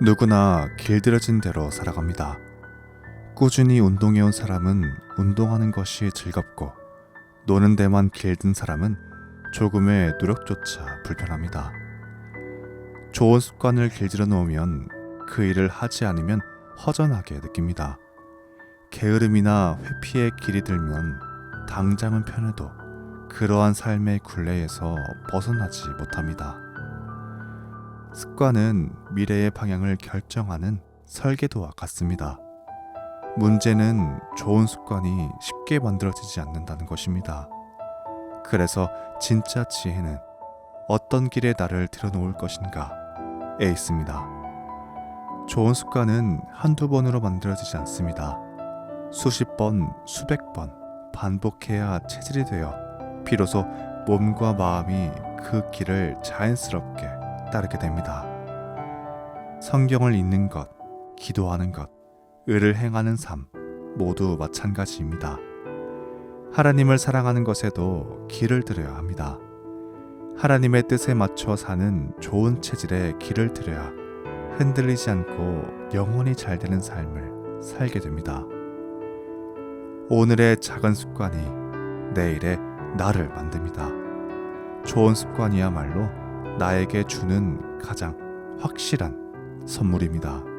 누구나 길들여진 대로 살아갑니다. 꾸준히 운동해온 사람은 운동하는 것이 즐겁고 노는 데만 길든 사람은 조금의 노력조차 불편합니다. 좋은 습관을 길들여 놓으면 그 일을 하지 않으면 허전하게 느낍니다. 게으름이나 회피에 길이 들면 당장은 편해도 그러한 삶의 굴레에서 벗어나지 못합니다. 습관은 미래의 방향을 결정하는 설계도와 같습니다. 문제는 좋은 습관이 쉽게 만들어지지 않는다는 것입니다. 그래서 진짜 지혜는 어떤 길에 나를 들여놓을 것인가에 있습니다. 좋은 습관은 한두 번으로 만들어지지 않습니다. 수십 번, 수백 번 반복해야 체질이 되어 비로소 몸과 마음이 그 길을 자연스럽게 따르게 됩니다. 성경을 읽는 것, 기도하는 것, 의를 행하는 삶 모두 마찬가지입니다. 하나님을 사랑하는 것에도 길을 들여야 합니다. 하나님의 뜻에 맞춰 사는 좋은 체질에 길을 들여야 흔들리지 않고 영원히 잘 되는 삶을 살게 됩니다. 오늘의 작은 습관이 내일의 나를 만듭니다. 좋은 습관이야말로 나에게 주는 가장 확실한 선물입니다.